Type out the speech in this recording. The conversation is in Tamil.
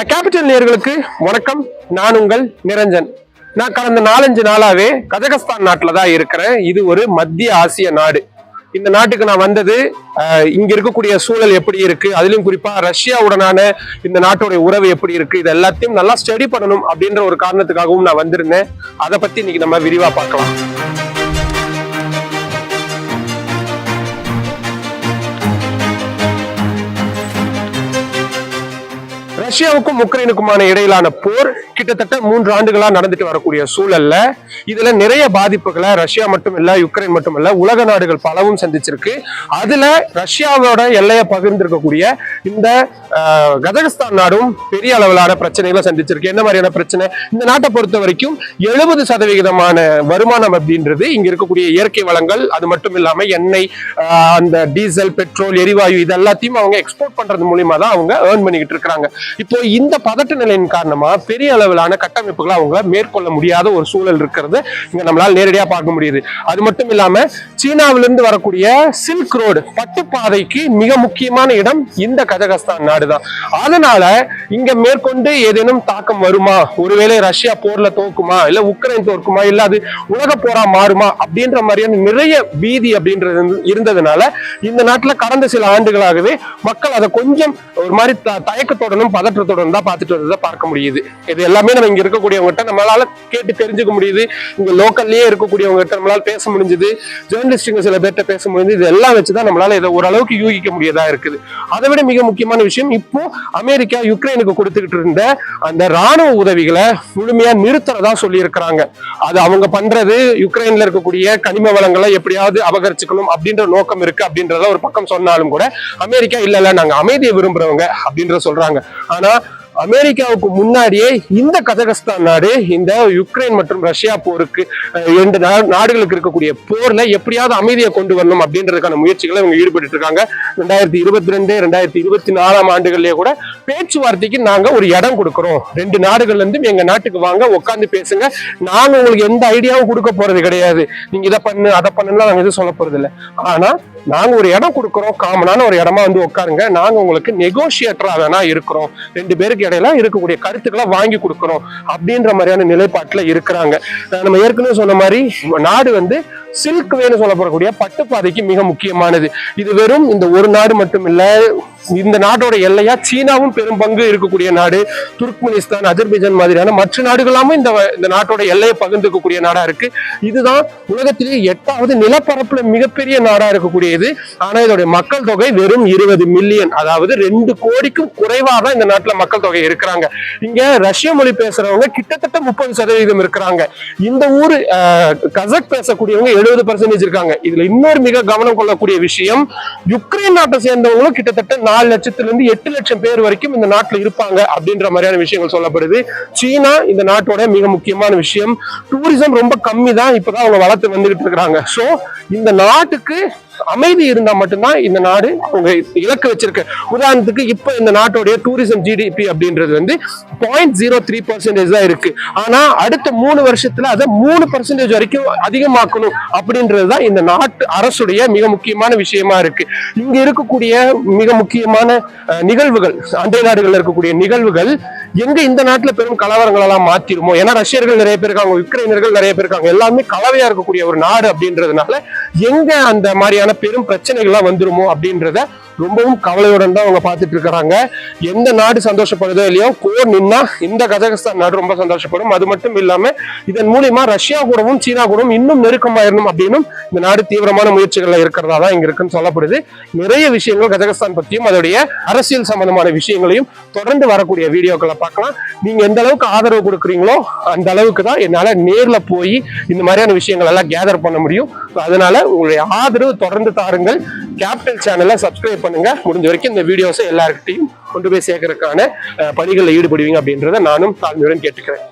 த கேபிட்டல் நேர்களுக்கு வணக்கம். நான் உங்கள் நிரஞ்சன். நான் கடந்த நாலஞ்சு நாளாவே கஜகஸ்தான் நாட்டில் தான் இருக்கிறேன். இது ஒரு மத்திய ஆசிய நாடு. இந்த நாட்டுக்கு நான் வந்தது இங்க இருக்கக்கூடிய சூழல் எப்படி இருக்கு? அதுலயும் குறிப்பா ரஷ்யாவுடனான இந்த நாட்டுடைய உறவு எப்படி இருக்கு? இது எல்லாத்தையும் நல்லா ஸ்டடி பண்ணணும் அப்படின்ற ஒரு காரணத்துக்காகவும் நான் வந்திருந்தேன். அதை பத்தி இன்னைக்கு நம்ம விரிவா பார்க்கலாம். ரஷ்யாவுக்கும் உக்ரைனுக்குமான இடையிலான போர் கிட்டத்தட்ட மூன்று ஆண்டுகளா நடந்துட்டு வரக்கூடிய சூழல்ல இதுல நிறைய பாதிப்புகளை ரஷ்யா மட்டும் இல்ல யுக்ரைன் மட்டும் இல்ல உலக நாடுகள் பலவும் சந்திச்சிருக்கு. அதுல ரஷ்யாவோட எல்லையை பகிர்ந்திருக்கக்கூடிய இந்த ஆஹ், கஜகஸ்தான் நாடும் பெரிய அளவிலான பிரச்சனைகளை சந்திச்சிருக்கு. என்ன மாதிரியான பிரச்சனை? இந்த நாட்டை பொறுத்த வரைக்கும் எழுபது சதவிகிதமான வருமானம் அப்படின்றது இங்க இருக்கக்கூடிய இயற்கை வளங்கள் அது மட்டும் இல்லாம எண்ணெய் ஆஹ், அந்த டீசல் பெட்ரோல் எரிவாயு இது எல்லாத்தையும் அவங்க எக்ஸ்போர்ட் பண்றது மூலியமா தான் அவங்க ஏர்ன் பண்ணிக்கிட்டு இருக்கிறாங்க. இப்போ இந்த பதட்ட நிலையின் காரணமா பெரிய அளவிலான கட்டமைப்புகளை அவங்க மேற்கொள்ள முடியாத ஒரு சூழல் இருக்கிறது. இங்க நம்மளால நேரடியா பார்க்க முடியுது. அது மட்டும் இல்லாம சீனாவிலிருந்து வரக்கூடிய சில்க் ரோடு பட்டுப்பாதைக்கு மிக முக்கியமான இடம் இந்த கஜகஸ்தான் நாடுதான். அதனால இங்க மேற்கொண்டு ஏதேனும் தாக்கம் வருமா? ஒருவேளை ரஷ்யா போர்ல தோக்குமா? இல்ல உக்ரைன் தோற்குமா? இல்ல அது உலக போரா மாறுமா? அப்படின்ற மாதிரியான நிறைய பீதி அப்படின்றது இருந்ததுனால இந்த நாட்டுல கடந்த சில ஆண்டுகளாகவே மக்கள் அதை கொஞ்சம் ஒரு மாதிரி த- பத பதற்றத்துடன் தான் பார்த்துட்டு வரதை பார்க்க முடியுது. இது எல்லாமே நம்ம இங்க இருக்கக்கூடியவங்ககிட்ட நம்மளால கேட்டு தெரிஞ்சுக்க முடியுது. இங்க லோக்கல்லயே இருக்கக்கூடியவங்க கிட்ட நம்மளால பேச முடிஞ்சது. ஜேர்னலிஸ்டுங்க சில பேர்கிட்ட பேச முடியுது இது எல்லாம் வச்சுதான் நம்மளால இதை ஓரளவுக்கு யூகிக்க முடியதா இருக்குது. அதை விட மிக முக்கியமான விஷயம் இப்போ அமெரிக்கா யுக்ரைனுக்கு கொடுத்துக்கிட்டு இருந்த அந்த ராணுவ உதவிகளை முழுமையா நிறுத்துறதா சொல்லியிருக்கிறாங்க. அது அவங்க பண்றது யுக்ரைன்ல இருக்கக்கூடிய கனிம வளங்களை எப்படியாவது அபகரிச்சுக்கணும் அப்படின்ற நோக்கம் இருக்கு அப்படின்றத ஒரு பக்கம் சொன்னாலும் கூட அமெரிக்கா இல்ல இல்ல நாங்க அமைதியை விரும்புறவங்க அப்படின்ற சொல்றாங்க. ஆனா அமெரிக்காவுக்கு முன்னாடியே இந்த கஜகஸ்தான் நாடு இந்த யுக்ரைன் மற்றும் ரஷ்யா போருக்கு இரண்டு நாடுகளுக்கு இருக்கக்கூடிய போர்ல எப்படியாவது அமைதியை கொண்டு வரணும் அப்படின்றதுக்கான முயற்சிகளை இவங்க ஈடுபட்டு இருக்காங்க. ரெண்டாயிரத்தி இருபத்தி ரெண்டு ரெண்டாயிரத்தி இருபத்தி நாலாம் ஆண்டுகள்லயே கூட பேச்சுவார்த்தைக்கு நாங்க ஒரு இடம் கொடுக்குறோம். ரெண்டு நாடுகள்ல இருந்து எங்க நாட்டுக்கு வாங்க உட்காந்து பேசுங்க. நாங்க உங்களுக்கு எந்த ஐடியாவும் கொடுக்க போறது கிடையாது. நீங்க இதை பண்ணு அதை பண்ணுன்னா நாங்க எதுவும் சொல்ல போறது இல்லை ஆனா நாங்க ஒரு இடம் கொடுக்குறோம் காமனான ஒரு இடமா வந்து உட்காருங்க. நாங்க உங்களுக்கு நெகோசியேட்டரா வேணா இருக்கிறோம். ரெண்டு பேருக்கு இடையில இருக்கக்கூடிய கருத்துக்களை வாங்கி கொடுக்குறோம் அப்படின்ற மாதிரியான நிலைப்பாட்டுல இருக்கிறாங்க. நம்ம ஏற்கனவே சொன்ன மாதிரி நாடு வந்து சில்க் வேன்னு சொல்லப்படக்கூடிய பட்டுப்பாதைக்கு மிக முக்கியமானது. இது வெறும் இந்த ஒரு நாடு மட்டும் இல்ல இந்த நாட்டோட எல்லையா சீனாவும் பெரும் பங்கு இருக்கக்கூடிய நாடு. துர்க்மெனிஸ்தான் அஜர்பைஜான் மாதிரியான மற்ற நாடுகளாமும் இந்த இந்த நாட்டோட எல்லையை பகிர்ந்துக்கக்கூடிய நாடா இருக்கு. இதுதான் உலகத்திலேயே எட்டாவது நிலப்பரப்புல மிகப்பெரிய நாடா இருக்கக்கூடியது. ஆனா இதோட மக்கள் தொகை வெறும் இருபது மில்லியன். அதாவது ரெண்டு கோடிக்கும் குறைவா தான் இந்த நாட்டுல மக்கள் தொகை இருக்கிறாங்க. இங்க ரஷ்ய மொழி பேசுறவங்க கிட்டத்தட்ட முப்பது சதவீதம் இருக்கிறாங்க. இந்த ஊர் கசக் பேசக்கூடியவங்க எழுபது பர்சன்டேஜ் இருக்காங்க. இதுல இன்னொரு மிக கவனம் கொள்ளக்கூடிய விஷயம் யுக்ரைன் நாட்டை சேர்ந்தவங்களும் கிட்டத்தட்ட நாலு லட்சத்துல இருந்து எட்டு லட்சம் பேர் வரைக்கும் இந்த நாட்டுல இருப்பாங்க அப்படின்ற மாதிரியான விஷயங்கள் சொல்லப்படுது. சீனா இந்த நாட்டோட மிக முக்கியமான விஷயம். டூரிசம் ரொம்ப கம்மி தான் இப்பதான் அவங்க வளர்த்து வந்துகிட்டு இருக்கிறாங்க. சோ இந்த நாட்டுக்கு அமைதி இருந்தா மட்டும்தான் இந்த நாடு உங்க இலக்கு வச்சிருக்க. உதாரணத்துக்கு இப்ப இந்த நாட்டோடைய டூரிசம் ஜிடிபி அப்படின்றது வந்து பாயிண்ட் ஜீரோ த்ரீ பர்சன்டேஜ் தான் இருக்கு. ஆனா அடுத்த மூணு வருஷத்துல அதை மூணு பர்சன்டேஜ் வரைக்கும் அதிகமாக்கணும் அப்படின்றது தான் இந்த நாட்டு அரசுடைய மிக முக்கியமான விஷயமா இருக்கு. இங்க இருக்கக்கூடிய மிக முக்கியமான நிகழ்வுகள் அண்டை நாடுகள் இருக்கக்கூடிய நிகழ்வுகள் எங்க இந்த நாட்டுல பெரும் கலவரங்கள் எல்லாம் மாத்திருமோ? ஏன்னா ரஷ்யர்கள் நிறைய பேர் இருக்காங்க உக்ரைனர்கள் நிறைய பேர் இருக்காங்க. எல்லாமே கலவையா இருக்கக்கூடிய ஒரு நாடு அப்படின்றதுனால எங்க அந்த மாதிரியான பெரும் பிரச்சனைகள்லாம் வந்துருமோ அப்படின்றத ரொம்பவும் கவலையுடன் தான் அவங்க பார்த்துட்டு இருக்கிறாங்க. எந்த நாடு சந்தோஷப்படுதோ இல்லையோ போர் நின்னா இந்த கஜகஸ்தான் நாடு ரொம்ப சந்தோஷப்படும். அது மட்டும் இல்லாம இதன் மூலியமா ரஷ்யா கூடவும் சீனா கூடவும் இன்னும் நெருக்கமாயிரணும் அப்படின்னும் இந்த நாடு தீவிரமான முயற்சிகள்ல இருக்கிறதா தான் இங்க இருக்குன்னு சொல்லப்படுது. நிறைய விஷயங்கள் கஜகஸ்தான் பத்தியும் அதோடைய அரசியல் சம்பந்தமான விஷயங்களையும் தொடர்ந்து வரக்கூடிய வீடியோக்களை பார்க்கலாம். நீங்க எந்த அளவுக்கு ஆதரவு கொடுக்குறீங்களோ அந்த அளவுக்கு தான் என்னால நேர்ல போய் இந்த மாதிரியான விஷயங்கள் எல்லாம் கேதர் பண்ண முடியும். அதனால உங்களுடைய ஆதரவு தொடர்ந்து தாருங்கள். கேபிட்டல் சேனலை சப்ஸ்கிரைப் பண்ணுங்க. முடிஞ்ச வரைக்கும் இந்த வீடியோஸை எல்லாருக்கிட்டையும் கொண்டு போய் சேர்க்கறதுக்கான பணிகளில் ஈடுபடுவீங்க அப்படின்றத நானும் தாழ்மையுடன் கேட்டுக்கிறேன்.